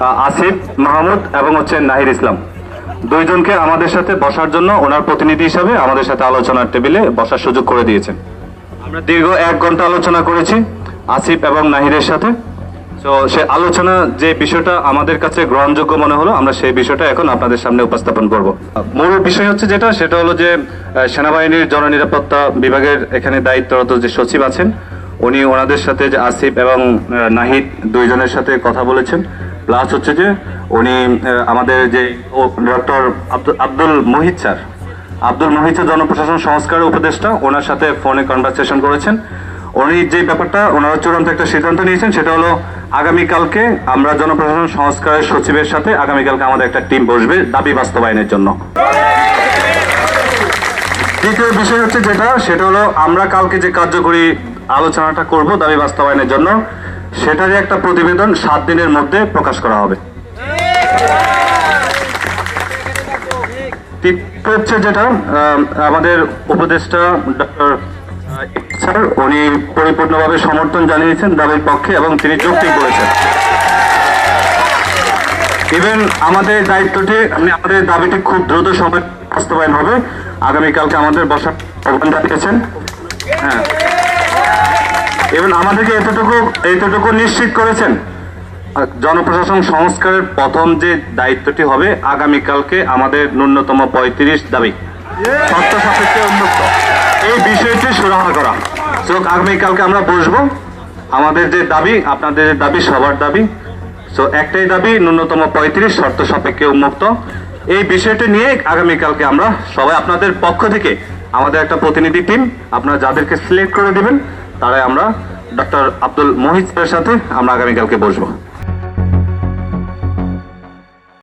আসিফ, মাহমুদ এবং হচ্ছে নাহির ইসলাম। দুইজনকে আমাদের সাথে বসার জন্য ওনার প্রতিনিধি হিসাবে আমাদের সাথে আলোচনার টেবিলে বসার সুযোগ করে দিয়েছেন। আমরা দীর্ঘ এক ঘণ্টা আলোচনা করেছি আসিফ এবং নাহিরের সাথে। তো সে আলোচনা যে বিষয়টা আমাদের কাছে গ্রহণযোগ্য মনে হলো, আমরা সেই বিষয়টা এখন আপনাদের সামনে উপস্থাপন করব। মূল বিষয় হচ্ছে যেটা, সেটা হলো যে সেনাবাহিনীর জননিরাপত্তা বিভাগের এখানে দায়িত্বরত যে সচিব আছেন, উনি ওনাদের সাথে যে আসিফ এবং নাহিদ দুইজনের সাথে কথা বলেছেন। প্লাস হচ্ছে যে উনি আমাদের যে ডক্টর আব্দুল মোহিত স্যার। আব্দুল মোহিত জনপ্রশাসন সংস্কারের উপদেষ্টা, ওনার সাথে ফোনে কনভারসেশন করেছেন। উনি যে ব্যাপারটা, ওনারা চূড়ান্ত একটা সিদ্ধান্ত নিয়েছেন, সেটা হলো আগামীকালকে আমরা জনপ্রশাসন সংস্কারের সচিবের সাথে আগামীকালকে আমাদের একটা টিম বসবে দাবি বাস্তবায়নের জন্য। দ্বিতীয় বিষয় হচ্ছে যেটা, সেটা হলো আমরা কালকে যে কার্যকরী আলোচনাটা করব দাবি বাস্তবায়নের জন্য সেটারই একটা প্রতিবেদন সাত দিনের মধ্যে প্রকাশ করা হবে। হচ্ছে যেটা আমাদের উপদেষ্টা ডক্টর স্যার, উনি পরিপূর্ণভাবে সমর্থন জানিয়েছেন দাবির পক্ষে এবং তিনি যুক্তি করেছেন। ইভেন আমাদের দায়িত্বটি মানে আমাদের দাবিটি খুব দ্রুত সময় বাস্তবায়ন হবে। আগামীকালকে আমাদের বসার আহ্বান জানিয়েছেন। হ্যাঁ। এবং আমাদেরকে এতটুকু এতটুকু নিশ্চিত করেছেন। জনপ্রশাসন সংস্কারের প্রথম যে দায়িত্বটি হবে, আগামীকালকে আমাদের ন্যূনতম পঁয়ত্রিশ দাবি। সাপেক্ষে এই বিষয়টি সুরাহা করা। তো আগামীকালকে আমরা বসবো। আমাদের যে দাবি, আপনাদের যে দাবি, সবার দাবি। সো, একটাই দাবি, ন্যূনতম পঁয়ত্রিশ, শর্ত সাপেক্ষে উন্মুক্ত। এই বিষয়টি নিয়ে আগামীকালকে আমরা সবাই আপনাদের পক্ষ থেকে আমাদের একটা প্রতিনিধি টিম, আপনারা যাদেরকে সিলেক্ট করে দিবেন তারাই আমরা ডক্টর আব্দুল মোহিত স্যারের সাথে আমরা আগামীকালকে বসবো।